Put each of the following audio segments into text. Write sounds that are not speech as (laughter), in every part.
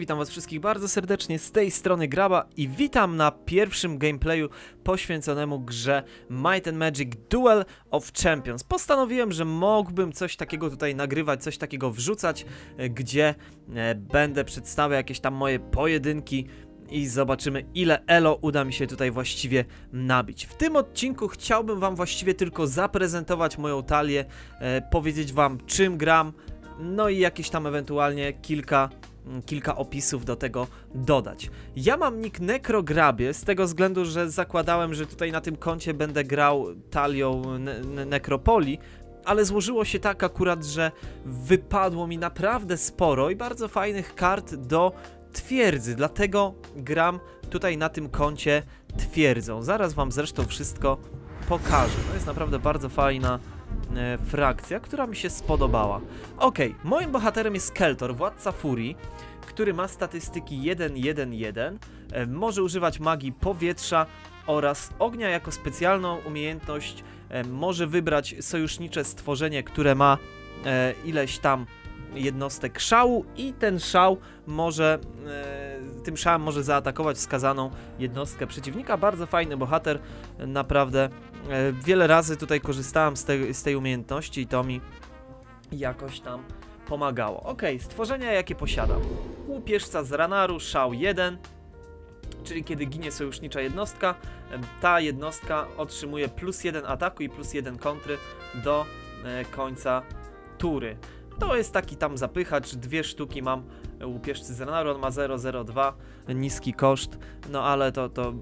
Witam was wszystkich bardzo serdecznie z tej strony Graba i witam na pierwszym gameplayu poświęconemu grze Might and Magic Duel of Champions. Postanowiłem, że mógłbym coś takiego tutaj nagrywać, coś takiego wrzucać, e, gdzie e, będę przedstawiał jakieś tam moje pojedynki i zobaczymy ile elo uda mi się tutaj właściwie nabić. W tym odcinku chciałbym wam właściwie tylko zaprezentować moją talię, e, powiedzieć wam czym gram, no i jakieś tam ewentualnie kilka kilka opisów do tego dodać. Ja mam nick Necrograbie z tego względu, że zakładałem, że tutaj na tym koncie będę grał talią ne ne Necropolii, ale złożyło się tak akurat, że wypadło mi naprawdę sporo i bardzo fajnych kart do twierdzy, dlatego gram tutaj na tym koncie twierdzą. Zaraz wam zresztą wszystko pokażę. To jest naprawdę bardzo fajna frakcja, która mi się spodobała. Okej, moim bohaterem jest Keltor, władca furii, który ma statystyki 1-1-1, e, może używać magii powietrza oraz ognia jako specjalną umiejętność, e, może wybrać sojusznicze stworzenie, które ma e, ileś tam jednostek szału i ten szał może, e, tym szałem może zaatakować wskazaną jednostkę przeciwnika. Bardzo fajny bohater, naprawdę e, wiele razy tutaj korzystałem z, tej- z tej umiejętności i to mi jakoś tam pomagało. Ok, stworzenia jakie posiadam. Łupieżca z Ranaru, szał 1, czyli kiedy ginie sojusznicza jednostka, em, ta jednostka otrzymuje plus 1 ataku i plus 1 kontry do e, końca tury. To jest taki tam zapychacz, dwie sztuki mam łupieżcy z Ranaru, on ma 0,02, niski koszt, no ale to, to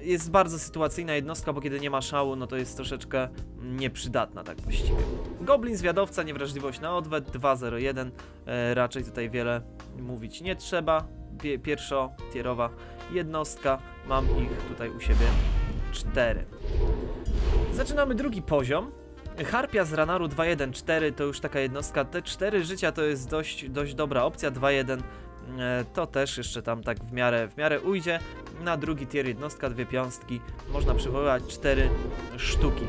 jest bardzo sytuacyjna jednostka, bo kiedy nie ma szału, no to jest troszeczkę nieprzydatna tak właściwie. Goblin zwiadowca, niewrażliwość na odwet, 201, e, raczej tutaj wiele mówić nie trzeba. Pie, pierwszotierowa jednostka, mam ich tutaj u siebie 4. Zaczynamy drugi poziom. Harpia z Ranaru 214 to już taka jednostka. Te 4 życia to jest dość, dość dobra opcja. 2-1 e, to też jeszcze tam tak w miarę, w miarę ujdzie. Na drugi tier jednostka, dwie piąstki. Można przywoływać 4 sztuki.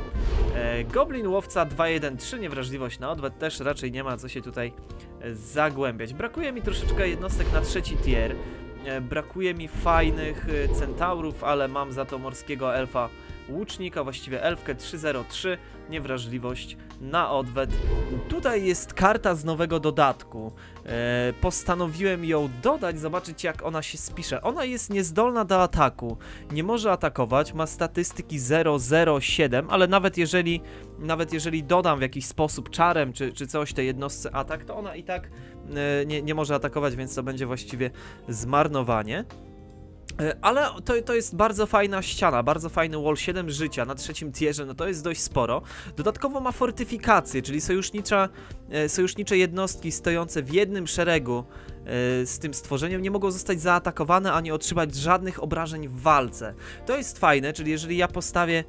E, Goblin łowca 2-1-3, niewrażliwość na odwet też raczej nie ma co się tutaj e, zagłębiać. Brakuje mi troszeczkę jednostek na trzeci tier. Brakuje mi fajnych centaurów, ale mam za to morskiego elfa łucznika, właściwie elfkę 303, niewrażliwość na odwet. Tutaj jest karta z nowego dodatku. E, postanowiłem ją dodać, zobaczyć jak ona się spisze. Ona jest niezdolna do ataku, nie może atakować, ma statystyki 007, ale nawet jeżeli, nawet jeżeli dodam w jakiś sposób czarem czy, czy coś tej jednostce atak, to ona i tak e, nie, nie może atakować, więc to będzie właściwie zmarnowanie. E, Ale to, to jest bardzo fajna ściana, bardzo fajny wall, 7 życia na trzecim tierze, no to jest dość sporo. Dodatkowo ma fortyfikację, czyli sojusznicza, e, sojusznicze jednostki stojące w jednym szeregu e, z tym stworzeniem nie mogą zostać zaatakowane ani otrzymać żadnych obrażeń w walce. To jest fajne, czyli jeżeli ja postawię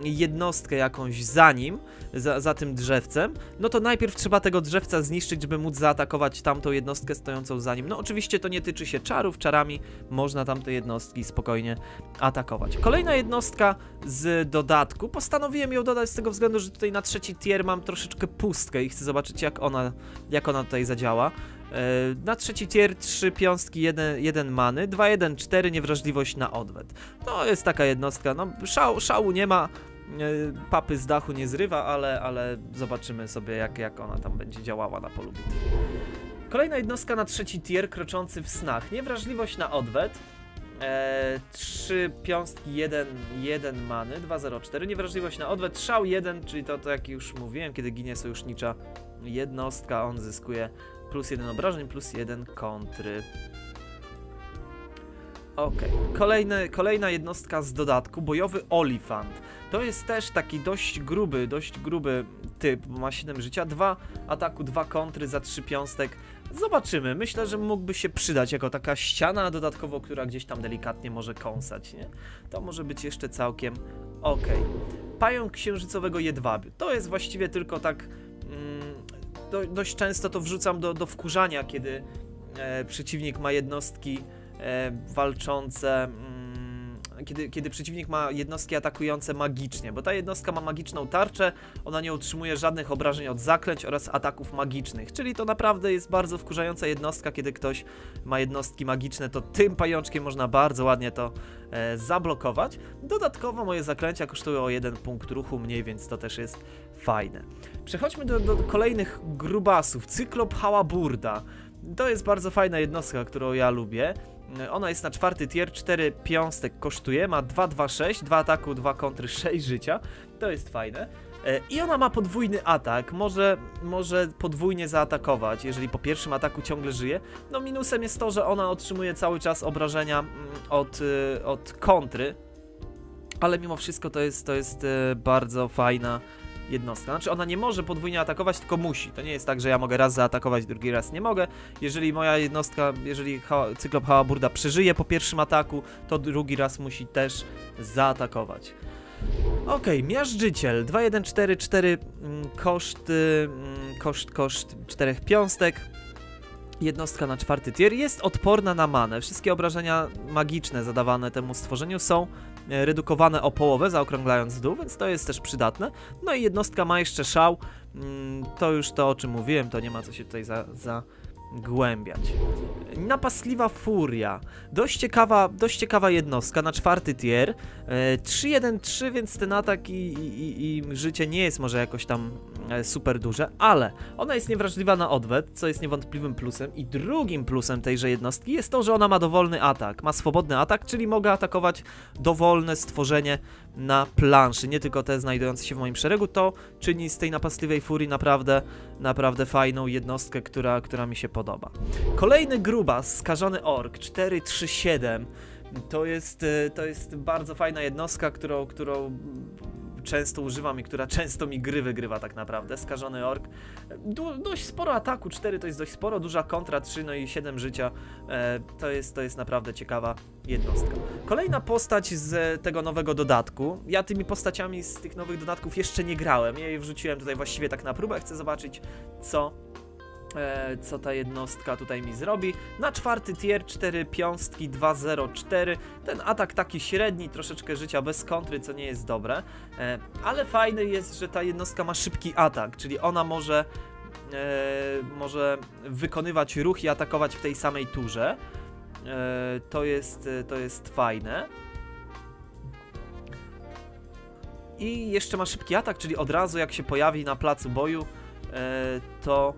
jednostkę jakąś za nim, za, za tym drzewcem, no to najpierw trzeba tego drzewca zniszczyć, żeby móc zaatakować tamtą jednostkę stojącą za nim. No oczywiście to nie tyczy się czarów, czarami można tamte jednostki spokojnie atakować. Kolejna jednostka z dodatku, postanowiłem ją dodać z tego względu, że tutaj na trzeci tier mam troszeczkę pustkę i chcę zobaczyć jak ona, jak ona tutaj zadziała. E, Na trzeci tier 3 piąstki, 1, 1 many, 2, 1, 4 niewrażliwość na odwet. To jest taka jednostka, no szał, szału nie ma, e, papy z dachu nie zrywa, ale, ale zobaczymy sobie jak, jak ona tam będzie działała na polu bitwy. Kolejna jednostka na trzeci tier kroczący w snach, niewrażliwość na odwet. E, 3 piąstki, 1, 1 many, 204, niewrażliwość na odwet, szał 1, czyli to, to jak już mówiłem, kiedy ginie sojusznicza jednostka, on zyskuje plus 1 obrażeń, plus 1 kontry. Okej, Kolejny, kolejna jednostka z dodatku, bojowy olifant. To jest też taki dość gruby, dość gruby typ, bo ma 7 życia, 2 ataku, 2 kontry za 3 piąstek. Zobaczymy, myślę, że mógłby się przydać jako taka ściana dodatkowo, która gdzieś tam delikatnie może kąsać, nie? To może być jeszcze całkiem okej. Pająk księżycowego jedwabiu. To jest właściwie tylko tak... Do, dość często to wrzucam do, do wkurzania, kiedy e, przeciwnik ma jednostki e, walczące, mm, kiedy, kiedy przeciwnik ma jednostki atakujące magicznie, bo ta jednostka ma magiczną tarczę, ona nie utrzymuje żadnych obrażeń od zaklęć oraz ataków magicznych, czyli to naprawdę jest bardzo wkurzająca jednostka, kiedy ktoś ma jednostki magiczne, to tym pajączkiem można bardzo ładnie to e, zablokować. Dodatkowo moje zaklęcia kosztują o jeden punkt ruchu mniej, więc to też jest fajne. Przechodźmy do, do kolejnych grubasów. Cyklop Hałaburda. To jest bardzo fajna jednostka, którą ja lubię. Ona jest na czwarty tier, 4 piąstek kosztuje, ma 2, 2, 6, 2 ataku, 2 kontry, (laughs) 6 życia. To jest fajne. E, I ona ma podwójny atak, może, może podwójnie zaatakować, jeżeli po pierwszym ataku ciągle żyje. No minusem jest to, że ona otrzymuje cały czas obrażenia mm, od, y, od kontry, ale mimo wszystko to jest, to jest e, bardzo fajna jednostka. Znaczy ona nie może podwójnie atakować, tylko musi. To nie jest tak, że ja mogę raz zaatakować, drugi raz nie mogę. Jeżeli moja jednostka, jeżeli cyklop Hałaburda przeżyje po pierwszym ataku, to drugi raz musi też zaatakować. Ok, miażdżyciel 2144 mm, koszt, mm, koszt, koszt 4 piąstek. Jednostka na czwarty tier jest odporna na manę. Wszystkie obrażenia magiczne zadawane temu stworzeniu są redukowane o połowę, zaokrąglając w dół, więc to jest też przydatne. No i jednostka ma jeszcze szał, mm, to już to o czym mówiłem, to nie ma co się tutaj za, za. Napastliwa furia. Dość ciekawa, dość ciekawa jednostka na czwarty tier. 3-1-3, e, więc ten atak i, i, i, życie nie jest może jakoś tam e, super duże, ale ona jest niewrażliwa na odwet, co jest niewątpliwym plusem. I drugim plusem tejże jednostki jest to, że ona ma dowolny atak. Ma swobodny atak, czyli mogę atakować dowolne stworzenie na planszy, nie tylko te znajdujące się w moim szeregu, to czyni z tej napastliwej furii naprawdę, naprawdę fajną jednostkę, która, która mi się podoba. Kolejny skażony ork, 437. To jest, e, to jest bardzo fajna jednostka, którą, którą często używam i która często mi gry wygrywa tak naprawdę. Skażony ork. Du dość sporo ataku, 4 to jest dość sporo, duża kontra, 3 no i 7 życia. E, to, jest, to jest naprawdę ciekawa jednostka. Kolejna postać z tego nowego dodatku. Ja tymi postaciami z tych nowych dodatków jeszcze nie grałem. Ja je wrzuciłem tutaj właściwie tak na próbę. Chcę zobaczyć, co co ta jednostka tutaj mi zrobi. Na czwarty tier 4 piąstki 204. Ten atak taki średni, troszeczkę życia bez kontry, co nie jest dobre. E, ale fajny jest, że ta jednostka ma szybki atak, czyli ona może, e, może wykonywać ruch i atakować w tej samej turze. E, to, jest, to jest fajne. I jeszcze ma szybki atak, czyli od razu jak się pojawi na placu boju, e, to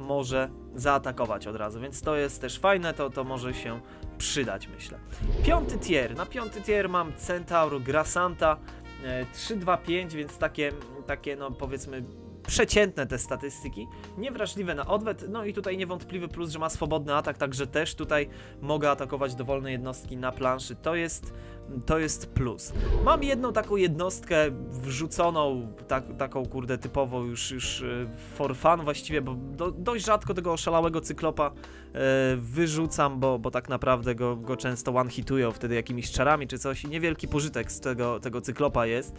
może zaatakować od razu, więc to jest też fajne, to, to może się przydać, myślę. Piąty tier, na piąty tier mam Centaur Grasanta 325, e, więc takie, takie no powiedzmy przeciętne te statystyki, niewrażliwe na odwet, no i tutaj niewątpliwy plus, że ma swobodny atak, także też tutaj mogę atakować dowolne jednostki na planszy, to jest to jest plus. Mam jedną taką jednostkę wrzuconą, tak, taką kurde typową już, już e, for fun właściwie, bo do, dość rzadko tego oszalałego cyklopa e, wyrzucam, bo, bo tak naprawdę go, go często one-hitują wtedy jakimiś czarami czy coś i niewielki pożytek z tego, tego cyklopa jest.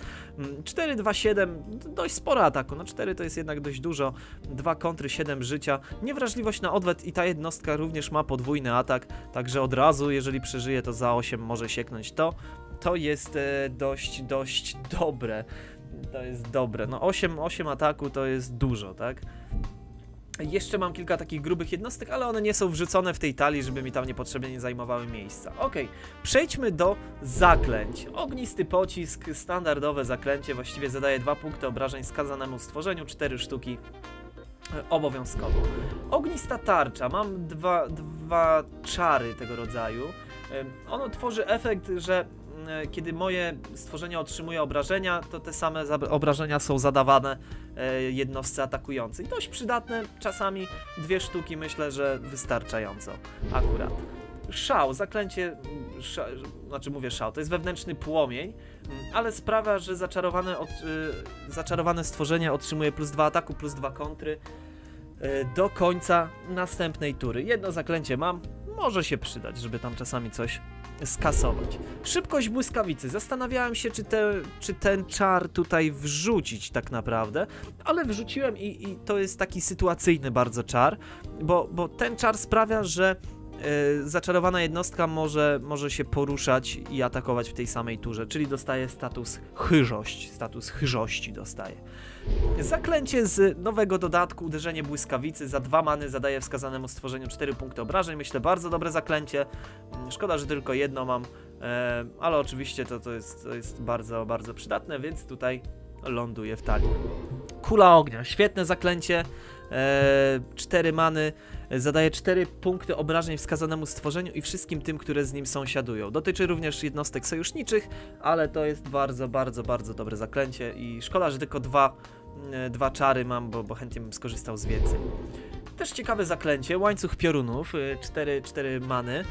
4, 2, 7, dość sporo ataku, no 4 to jest jednak dość dużo, 2 kontry, 7 życia, niewrażliwość na odwet i ta jednostka również ma podwójny atak, także od razu, jeżeli przeżyje to za 8 może sieknąć to to jest e, dość, dość dobre. To jest dobre. No 8, 8 ataku to jest dużo, tak? Jeszcze mam kilka takich grubych jednostek, ale one nie są wrzucone w tej talii, żeby mi tam niepotrzebnie nie zajmowały miejsca. Ok, przejdźmy do zaklęć. Ognisty pocisk, standardowe zaklęcie, właściwie zadaje 2 punkty obrażeń skazanemu stworzeniu, 4 sztuki e, obowiązkowo. Ognista tarcza, mam dwa, dwa czary tego rodzaju. Ono tworzy efekt, że E, kiedy moje stworzenie otrzymuje obrażenia, to te same obrażenia są zadawane e, jednostce atakującej. Dość przydatne, czasami dwie sztuki myślę, że wystarczająco akurat. Szał, zaklęcie, szał, znaczy mówię szał, to jest wewnętrzny płomień, ale sprawia, że zaczarowane, od, y, zaczarowane stworzenie otrzymuje plus ataku, plus kontry do końca następnej tury. Jedno zaklęcie mam, może się przydać, żeby tam czasami coś skasować. Szybkość błyskawicy. Zastanawiałem się, czy, te, czy ten czar tutaj wrzucić tak naprawdę, ale wrzuciłem i, i to jest taki sytuacyjny bardzo czar, bo, bo ten czar sprawia, że zaczarowana jednostka może, może się poruszać i atakować w tej samej turze, czyli dostaje status chyżość, status chyżości dostaje. Zaklęcie z nowego dodatku, uderzenie błyskawicy, za dwa many zadaje wskazanemu stworzeniu 4 punkty obrażeń, myślę bardzo dobre zaklęcie, Mm, szkoda, że tylko jedno mam, e, ale oczywiście to, to, jest, to jest bardzo, bardzo przydatne, więc tutaj ląduje w talii. Kula ognia, świetne zaklęcie, e, 4 many, zadaje 4 punkty obrażeń wskazanemu stworzeniu i wszystkim tym, które z nim sąsiadują. Dotyczy również jednostek sojuszniczych, ale to jest bardzo, bardzo, bardzo dobre zaklęcie i szkoda, że tylko dwa, e, dwa czary mam, bo, bo chętnie bym skorzystał z więcej. Też ciekawe zaklęcie, łańcuch piorunów, 4, 4 many.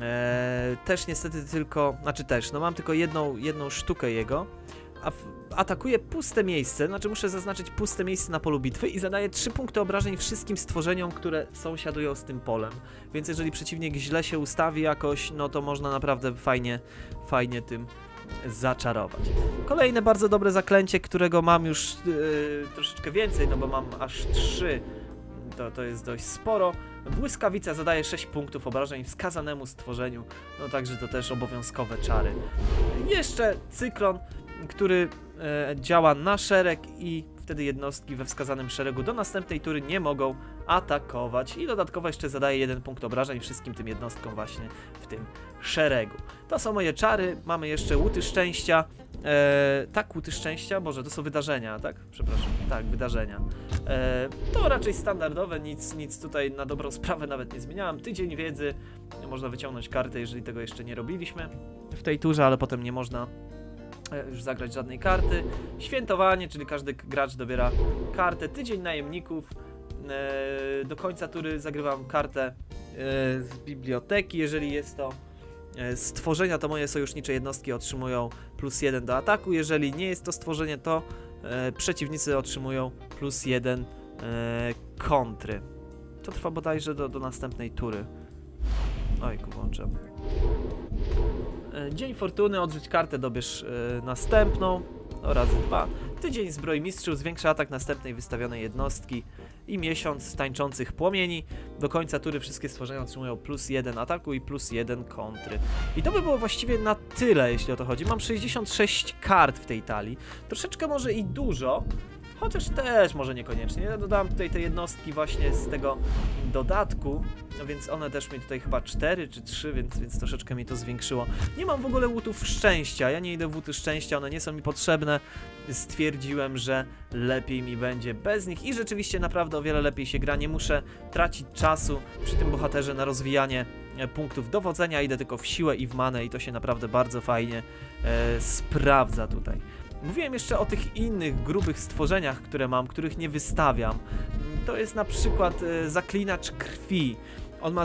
E, też niestety tylko, znaczy też, no mam tylko jedną, jedną sztukę jego, atakuje puste miejsce, znaczy muszę zaznaczyć puste miejsce na polu bitwy i zadaje 3 punkty obrażeń wszystkim stworzeniom, które sąsiadują z tym polem. Więc jeżeli przeciwnik źle się ustawi jakoś, no to można naprawdę fajnie, fajnie tym zaczarować. Kolejne bardzo dobre zaklęcie, którego mam już yy, troszeczkę więcej, no bo mam aż 3 to, to jest dość sporo. Błyskawica zadaje 6 punktów obrażeń wskazanemu stworzeniu, no także to też obowiązkowe czary. Jeszcze cyklon, który e, działa na szereg i wtedy jednostki we wskazanym szeregu do następnej tury nie mogą atakować i dodatkowo jeszcze zadaje jeden punkt obrażeń wszystkim tym jednostkom właśnie w tym szeregu. To są moje czary, mamy jeszcze łuty szczęścia, e, tak łuty szczęścia, boże to są wydarzenia, tak? Przepraszam, tak, wydarzenia. E, to raczej standardowe, nic, nic tutaj na dobrą sprawę nawet nie zmieniałem. Tydzień wiedzy, można wyciągnąć kartę, jeżeli tego jeszcze nie robiliśmy w tej turze, ale potem nie można już zagrać żadnej karty. Świętowanie, czyli każdy gracz dobiera kartę. Tydzień najemników. E, do końca tury zagrywam kartę e, z biblioteki, jeżeli jest to stworzenia, to moje sojusznicze jednostki otrzymują plus jeden do ataku. Jeżeli nie jest to stworzenie, to e, przeciwnicy otrzymują plus jeden e, kontry. To trwa bodajże do, do następnej tury. Ojku, włączę. E, Dzień Fortuny, odrzuć kartę, dobierz e, następną. Oraz dwa. Tydzień Zbroi Mistrzów zwiększa atak następnej wystawionej jednostki i miesiąc tańczących płomieni. Do końca tury wszystkie stworzenia otrzymują plus jeden ataku i plus jeden kontry. I to by było właściwie na tyle, jeśli o to chodzi. Mam 66 kart w tej talii. Troszeczkę może i dużo, Chociaż też może niekoniecznie. Ja dodałem tutaj te jednostki właśnie z tego dodatku, więc one też mi tutaj chyba 4 czy 3, więc, więc troszeczkę mi to zwiększyło. Nie mam w ogóle łutów szczęścia, ja nie idę w łuty szczęścia, one nie są mi potrzebne. Stwierdziłem, że lepiej mi będzie bez nich i rzeczywiście naprawdę o wiele lepiej się gra. Nie muszę tracić czasu przy tym bohaterze na rozwijanie e, punktów dowodzenia, idę tylko w siłę i w manę i to się naprawdę bardzo fajnie e, sprawdza tutaj. Mówiłem jeszcze o tych innych grubych stworzeniach, które mam, których nie wystawiam. To jest na przykład e, zaklinacz krwi. On ma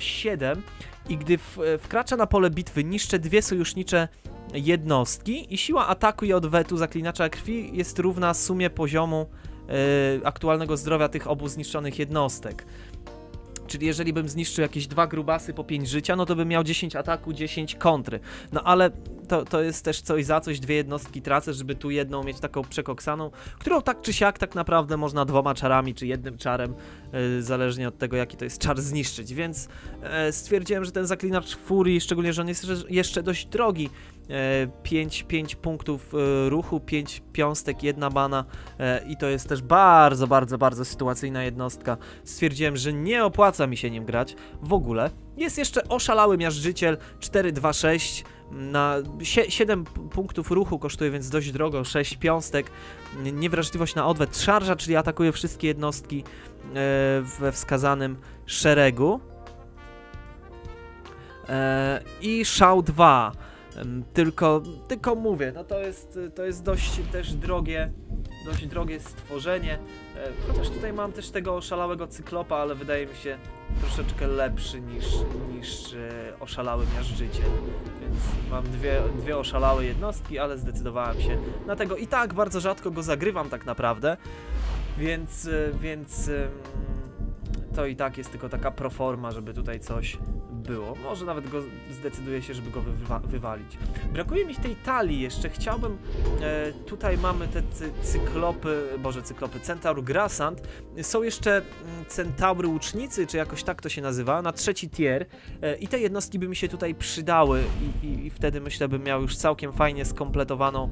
007 i gdy e, wkracza na pole bitwy, niszczy dwie sojusznicze jednostki i siła ataku i odwetu zaklinacza krwi jest równa sumie poziomu e, aktualnego zdrowia tych obu zniszczonych jednostek. Czyli jeżeli bym zniszczył jakieś dwa grubasy po 5 życia, no to bym miał 10 ataku, 10 kontry. No ale to, to jest też coś za coś, dwie jednostki tracę, żeby tu jedną mieć taką przekoksaną, którą tak czy siak tak naprawdę można dwoma czarami, czy jednym czarem, yy, zależnie od tego jaki to jest czar, zniszczyć. Więc yy, stwierdziłem, że ten zaklinacz furii, szczególnie, że on jest jeszcze dość drogi, 5, 5 punktów e, ruchu, 5 piąstek, jedna bana e, i to jest też bardzo, bardzo, bardzo sytuacyjna jednostka. Stwierdziłem, że nie opłaca mi się nim grać w ogóle. Jest jeszcze oszalały miażdżyciel 426 na 7 punktów ruchu kosztuje, więc dość drogo, 6 piąstek. Niewrażliwość na odwet, szarża, czyli atakuje wszystkie jednostki e, we wskazanym szeregu. I szał 2 tylko, tylko mówię, no to jest, to jest dość też drogie, dość drogie stworzenie. E, chociaż tutaj mam też tego oszalałego cyklopa, ale wydaje mi się troszeczkę lepszy niż, niż e, oszalały miażdżyciel. Więc mam dwie, dwie oszalałe jednostki, ale zdecydowałem się na tego. I tak bardzo rzadko go zagrywam tak naprawdę. Więc, e, więc to i tak jest tylko taka proforma, żeby tutaj coś było. Może nawet go zdecyduję się, żeby go wywa wywalić. Brakuje mi w tej talii jeszcze, chciałbym... E, tutaj mamy te cy cyklopy, boże cyklopy, centaur Grasant. Są jeszcze mm, centaury łucznicy, czy jakoś tak to się nazywa, na trzeci tier. E, I te jednostki by mi się tutaj przydały i, i, i wtedy myślę, bym miał już całkiem fajnie skompletowaną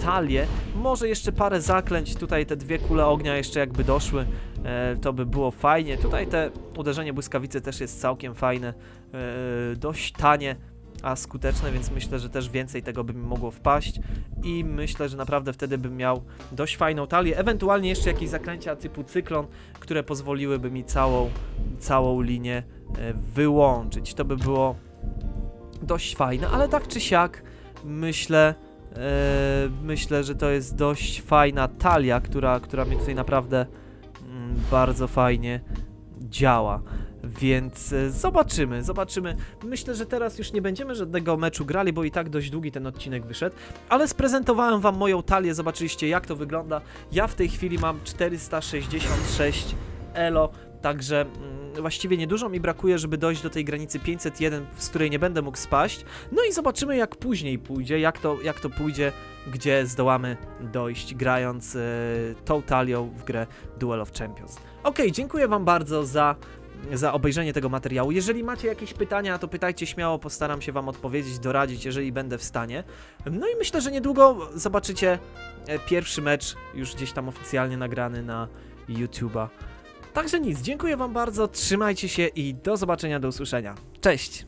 talię. Może jeszcze parę zaklęć, tutaj te dwie kule ognia jeszcze jakby doszły, e, to by było fajnie. Tutaj te uderzenie błyskawicy też jest całkiem fajne, e, dość tanie, a skuteczne, więc myślę, że też więcej tego by mi mogło wpaść i myślę, że naprawdę wtedy bym miał dość fajną talię, ewentualnie jeszcze jakieś zaklęcia typu cyklon, które pozwoliłyby mi całą, całą linię e, wyłączyć. To by było dość fajne, ale tak czy siak myślę, myślę, że to jest dość fajna talia, która, która mnie tutaj naprawdę mm, bardzo fajnie działa. Więc e, zobaczymy, zobaczymy. Myślę, że teraz już nie będziemy żadnego meczu grali, bo i tak dość długi ten odcinek wyszedł, ale sprezentowałem wam moją talię, zobaczyliście jak to wygląda. Ja w tej chwili mam 466 elo, także mm, właściwie niedużo mi brakuje, żeby dojść do tej granicy 501, z której nie będę mógł spaść. No i zobaczymy jak później pójdzie, jak to, jak to pójdzie, gdzie zdołamy dojść grając e, tą talią w grę Duel of Champions. Ok, dziękuję wam bardzo za za obejrzenie tego materiału. Jeżeli macie jakieś pytania, to pytajcie śmiało, postaram się Wam odpowiedzieć, doradzić, jeżeli będę w stanie. No i myślę, że niedługo zobaczycie e, pierwszy mecz już gdzieś tam oficjalnie nagrany na YouTube'a. Także nic, dziękuję Wam bardzo, trzymajcie się i do zobaczenia, do usłyszenia. Cześć!